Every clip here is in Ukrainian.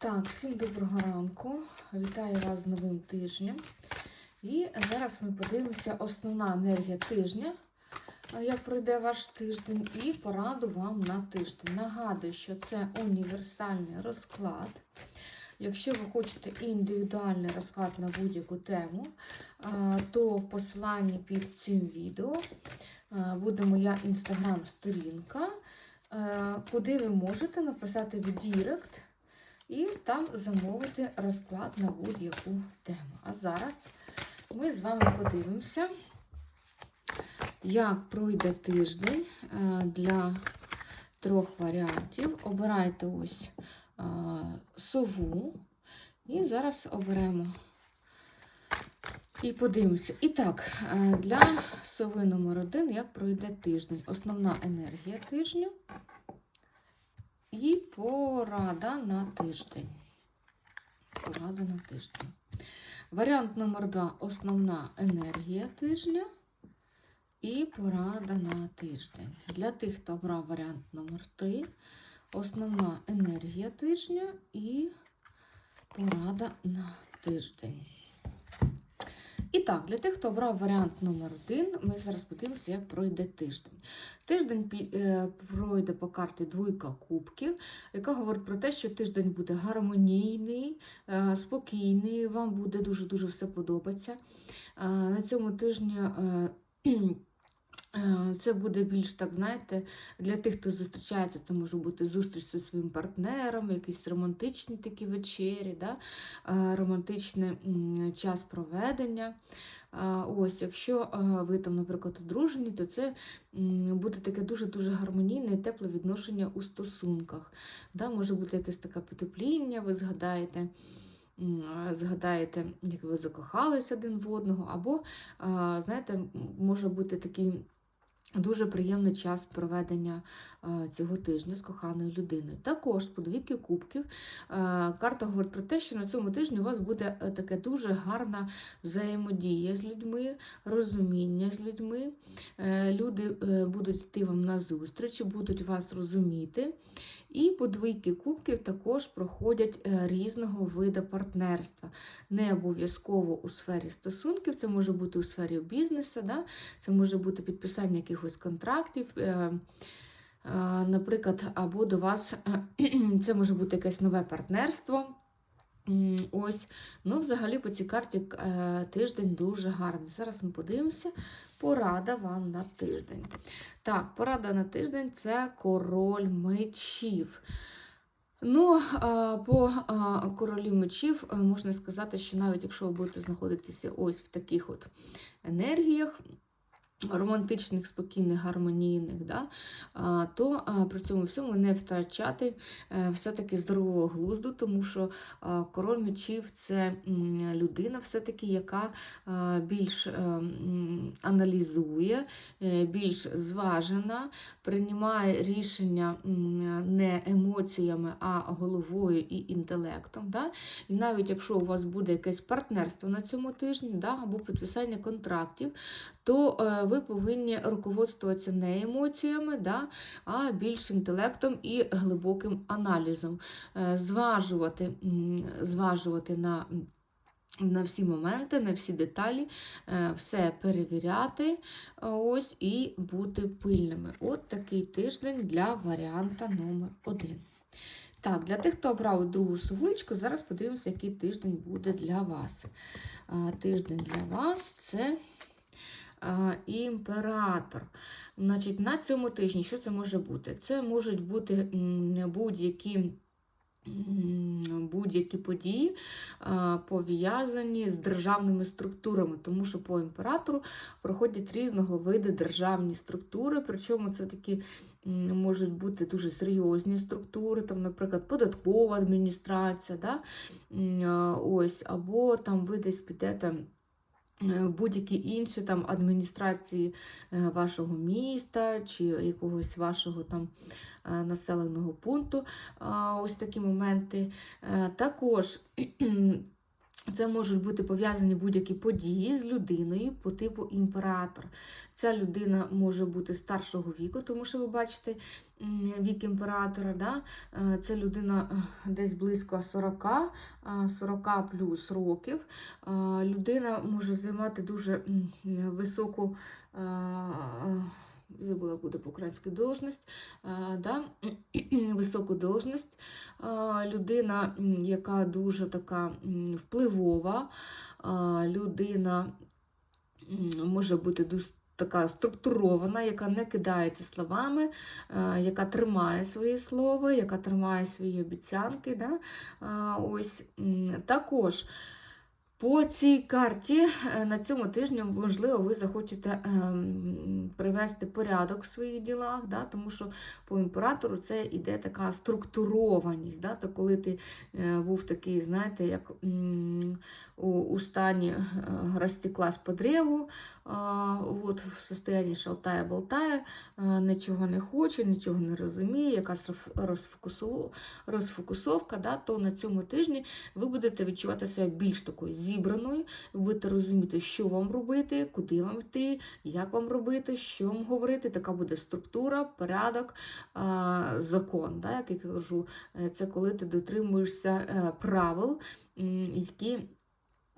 Так, всім доброго ранку. Вітаю вас з новим тижнем. І зараз ми подивимося основна енергія тижня, як пройде ваш тиждень, і пораду вам на тиждень. Нагадую, що це універсальний розклад. Якщо ви хочете індивідуальний розклад на будь-яку тему, то в посиланні під цим відео буде моя інстаграм-сторінка, куди ви можете написати в Дірект і там замовити розклад на будь-яку тему. А зараз ми з вами подивимося, як пройде тиждень е, для трьох варіантів. Обирайте ось е, сову. І зараз оберемо і подивимося. І так, е, для сови номер один, як пройде тиждень. Основна енергія тижню. І порада на тиждень. Порада на тиждень. Варіант номер два основна енергія тижня. І порада на тиждень. Для тих, хто обрав варіант номер 3 основна енергія тижня і порада на тиждень. І так, для тих, хто обрав варіант номер 1 ми зараз подивимося, як пройде тиждень. Тиждень е, пройде по карті двойка кубків, яка говорить про те, що тиждень буде гармонійний, е, спокійний, вам буде дуже-дуже все подобатися. Е, На цьому тижні це буде більш так, знаєте, для тих, хто зустрічається, це може бути зустріч зі своїм партнером, якісь романтичні такі вечері, да? е, романтичний час проведення. Ось, якщо е, ви там, наприклад, одружені, то це буде таке дуже-дуже гармонійне і тепле відношення у стосунках. Да? Може бути якесь таке потепління, ви згадаєте. Згадаєте, як ви закохались один в одного, або, знаєте, може бути такий дуже приємний час проведення цього тижня з коханою людиною. Також по двійки кубків карта говорить про те, що на цьому тижні у вас буде е, таке дуже гарна взаємодія з людьми, розуміння з людьми. Е, Люди е, будуть йти вам на зустріч, будуть вас розуміти. І по двійки кубків також проходять е, різного виду партнерства. Не обов'язково у сфері стосунків, це може бути у сфері бізнесу, да? це може бути підписання якихось контрактів. е, е, Наприклад, або до вас це може бути якесь нове партнерство. Ось, ну, взагалі по цій карті е, тиждень дуже гарний. Зараз ми подивимося. Порада вам на тиждень. Так, порада на тиждень це король мечів. Ну, а, по а, королі мечів можна сказати, що навіть якщо ви будете знаходитися ось в таких от енергіях, романтичних, спокійних, гармонійних, да, то при цьому всьому не втрачати е, все-таки здорового глузду, тому що король мечів це людина, все-таки, яка більш е, аналізує, е, більш зважена, приймає рішення не емоціями, а головою і інтелектом. Да? І навіть якщо у вас буде якесь партнерство на цьому тижні, да, або підписання контрактів, то е, ви повинні руководствуватися не емоціями, да, а більш інтелектом і глибоким аналізом, Е, зважувати, зважувати на. На всі моменти, на всі деталі, е, все перевіряти ось і бути пильними. От такий тиждень для варіанта номер 1 Так, для тих, хто обрав другу совулечку, зараз подивимося, який тиждень буде для вас. Тиждень для вас це імператор. Значить, на цьому тижні що це може бути? Це можуть бути будь-які. Будь-які події пов'язані з державними структурами, тому що по імператору проходять різного виду державні структури, причому це такі можуть бути дуже серйозні структури, там, наприклад, податкова адміністрація, да? ось, або там ви десь підете в будь-які інші там адміністрації е, вашого міста чи якогось вашого там е, населеного пункту. Ось такі моменти. Е, Також Це можуть бути пов'язані будь-які події з людиною по типу імператор. Ця людина може бути старшого віку, тому що ви бачите вік імператора. Да? Е, Це людина е, десь близько 40, е, 40 плюс років. Е, Людина може займати дуже високу. Забула буде по-українськи должність, да? високу должність. Людина, яка дуже така впливова, людина може бути дуже така структурована, яка не кидається словами, яка тримає своє слово, яка тримає свої обіцянки. Да? Ось також. По цій карті е, на цьому тижні, можливо, ви захочете ем, привести порядок в своїх ділах, да, тому що по імператору це іде така структурованість. Да, то коли ти е, був такий, знаєте, як у, стані е, розтеклась по древу, от, в состоянні шалтає-болтає, нічого не хоче, нічого не розуміє, якась розфокусовка, да, то на цьому тижні ви будете відчувати себе більш такою зібраною, ви будете розуміти, що вам робити, куди вам йти, як вам робити, що вам говорити. Така буде структура, порядок, закон. Да, як я кажу, Е, це коли ти дотримуєшся е, правил, які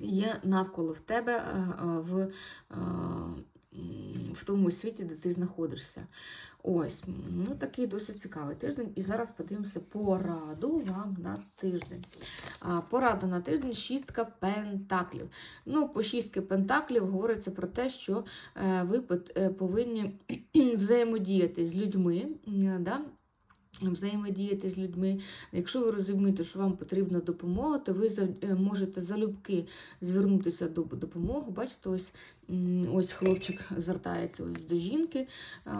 є навколо в тебе е, е, в, е, в тому світі, де ти знаходишся. Ось, ну такий досить цікавий тиждень. І зараз подивимося пораду вам на тиждень. Порада на тиждень шістка пентаклів. Ну, по шістки пентаклів говориться про те, що ви повинні взаємодіяти з людьми. Да? Взаємодіяти з людьми. Якщо ви розумієте, що вам потрібна допомога, то ви е, можете залюбки звернутися до допомоги. Бачите, ось, ось хлопчик звертається ось до жінки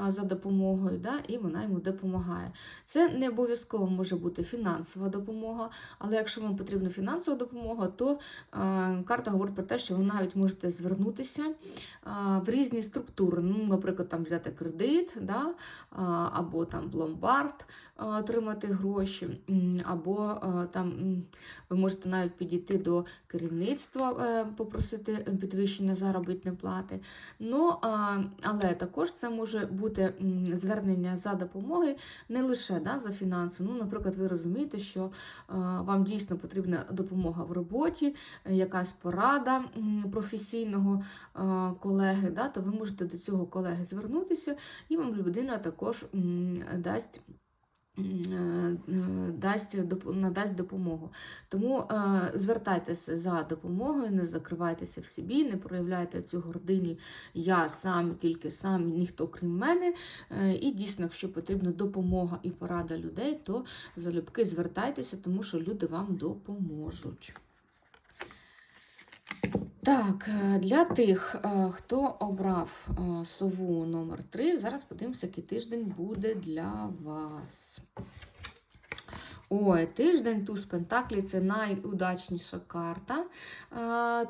за допомогою, да, і вона йому допомагає. Це не обов'язково може бути фінансова допомога, але якщо вам потрібна фінансова допомога, то карта говорить про те, що ви навіть можете звернутися в різні структури. Ну, наприклад, там взяти кредит, да, або там в ломбард отримати гроші, або там ви можете навіть підійти до керівництва, е, попросити підвищення заробітної плати. Ну, але також це може бути звернення за допомогою не лише да, за фінанси. Ну, наприклад, ви розумієте, що вам дійсно потрібна допомога в роботі, якась порада професійного колеги, да, то ви можете до цього колеги звернутися, і вам людина також дасть. Е, е, Дасть надасть допомогу. Тому е, звертайтеся за допомогою, не закривайтеся в собі, не проявляйте цю гординю я сам, тільки сам, ніхто крім мене. І дійсно, якщо потрібна допомога і порада людей, то залюбки звертайтеся, тому що люди вам допоможуть. Так, для тих, хто обрав сову номер 3 зараз подивимося, який тиждень буде для вас. Ой, тиждень туз Пентаклі це найудачніша карта.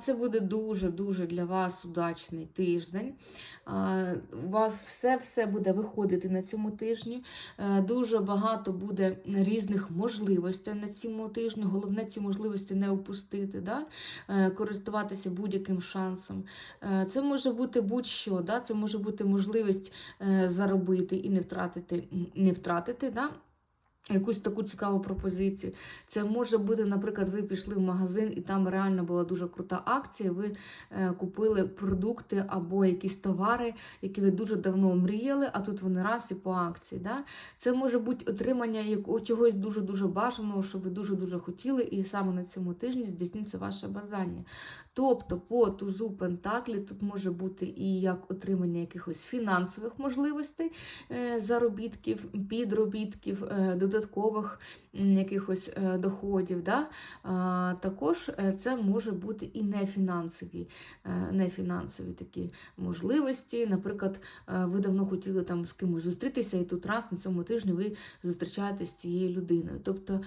Це буде дуже-дуже для вас удачний тиждень. У вас все-все буде виходити на цьому тижні. Е, Дуже багато буде різних можливостей на цьому тижні. Головне ці можливості не опустити, да? Е, користуватися будь-яким шансом. Е, Це може бути будь-що, да? це може бути можливість заробити і не втратити, не втратити да? Якусь таку цікаву пропозицію. Це може бути, наприклад, ви пішли в магазин і там реально була дуже крута акція. Ви е, купили продукти або якісь товари, які ви дуже давно мріяли, а тут вони раз і по акції. Да? Це може бути отримання чогось дуже-дуже бажаного, що ви дуже-дуже хотіли, і саме на цьому тижні здійсниться ваше бажання. Тобто по тузу Пентаклі тут може бути і як отримання якихось фінансових можливостей, е, заробітків, підробітків, е, додаткових якихось е, доходів. Да? Також е, це може бути і нефінансові, е, нефінансові такі можливості. Наприклад, ви давно хотіли там з кимось зустрітися, і тут раз на цьому тижні ви зустрічаєтесь з цією людиною. Тобто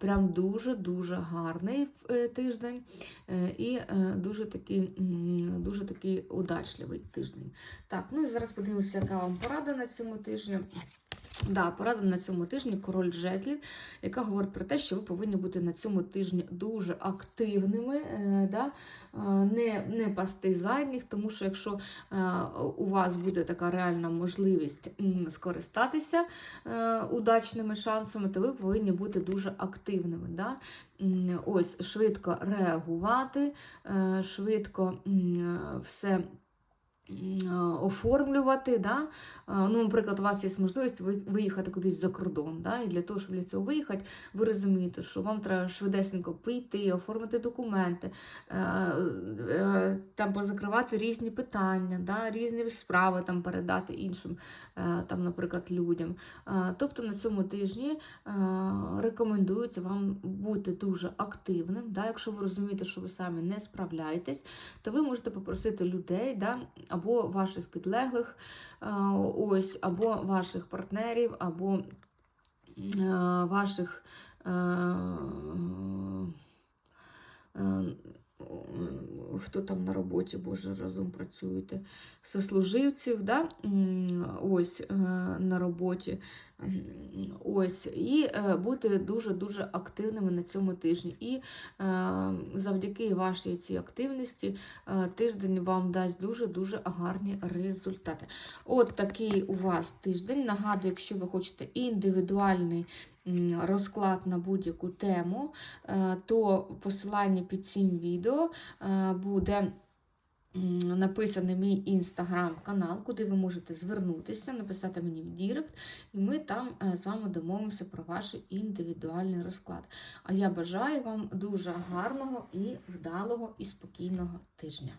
прям дуже-дуже гарний тиждень і дуже такий, дуже такий удачливий тиждень. Так, ну і зараз подивимося, яка вам порада на цьому тижні. Да, порада на цьому тижні король жезлів, яка говорить про те, що ви повинні бути на цьому тижні дуже активними, е, да? е, не, не пасти задніх, тому що якщо е, у вас буде така реальна можливість скористатися е, удачними шансами, то ви повинні бути дуже активними. Да? Ось швидко реагувати, е, швидко м, все е, оформлювати. Да? Ну, наприклад, у вас є можливість виїхати кудись за кордон. Да? І для того, щоб для цього виїхати, ви розумієте, що вам треба швидесенько прийти, оформити документи, е, е, там позакривати різні питання, да? різні справи там передати іншим, е, там, наприклад, людям. Тобто на цьому тижні рекомендується вам бути дуже активним. Да? Якщо ви розумієте, що ви самі не справляєтесь, то ви можете попросити людей да? Або ваших підлеглих е, ось, або ваших партнерів, або е, ваших е, хто там на роботі, Боже, разом працюєте, сослуживців, да? ось е, на роботі. Ось, і е, бути дуже-дуже активними на цьому тижні. І е, завдяки вашій цій активності тиждень вам дасть дуже-дуже гарні результати. От такий у вас тиждень. Нагадую, якщо ви хочете індивідуальний розклад на будь-яку тему, е, то посилання під цим відео е, буде. Написаний мій інстаграм-канал, куди ви можете звернутися, написати мені в Дірект, і ми там е, з вами домовимося про ваш індивідуальний розклад. А я бажаю вам дуже гарного і вдалого і спокійного тижня.